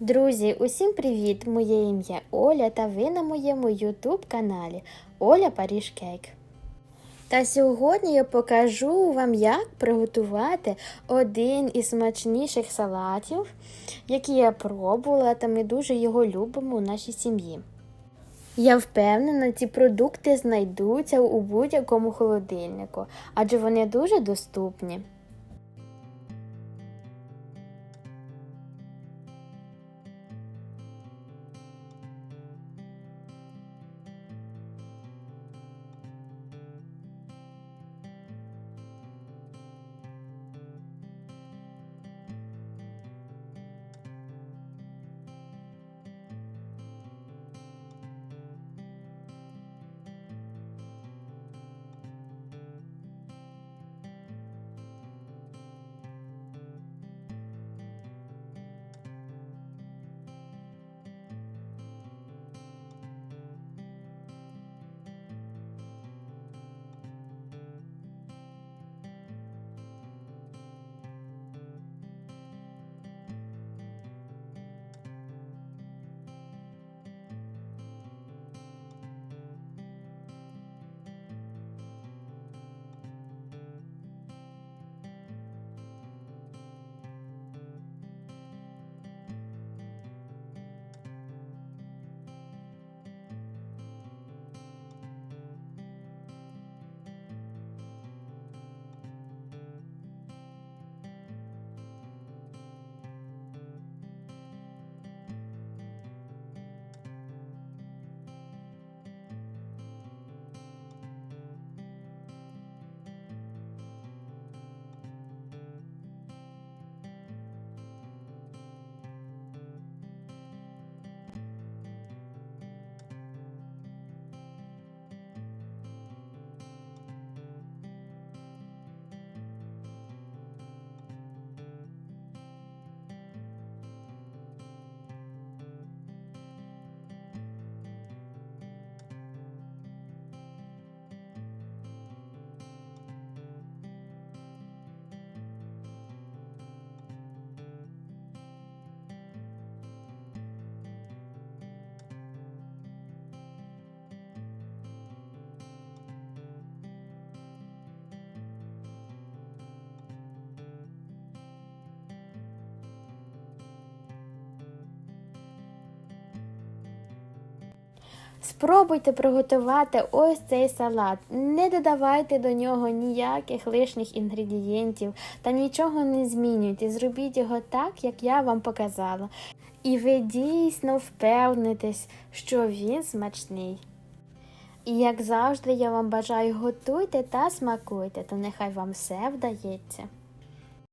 Друзі, усім привіт! Моє ім'я Оля та ви на моєму YouTube каналі Оля Паріж Кейк. Та сьогодні я покажу вам, як приготувати один із смачніших салатів, який я пробувала, та ми дуже його любимо у нашій сім'ї. Я впевнена, ці продукти знайдуться у будь-якому холодильнику, адже вони дуже доступні. Спробуйте приготувати ось цей салат. Не додавайте до нього ніяких лишніх інгредієнтів та нічого не змінюйте. Зробіть його так, як я вам показала. І ви дійсно впевнитесь, що він смачний. І як завжди, я вам бажаю готуйте та смакуйте, то нехай вам все вдається.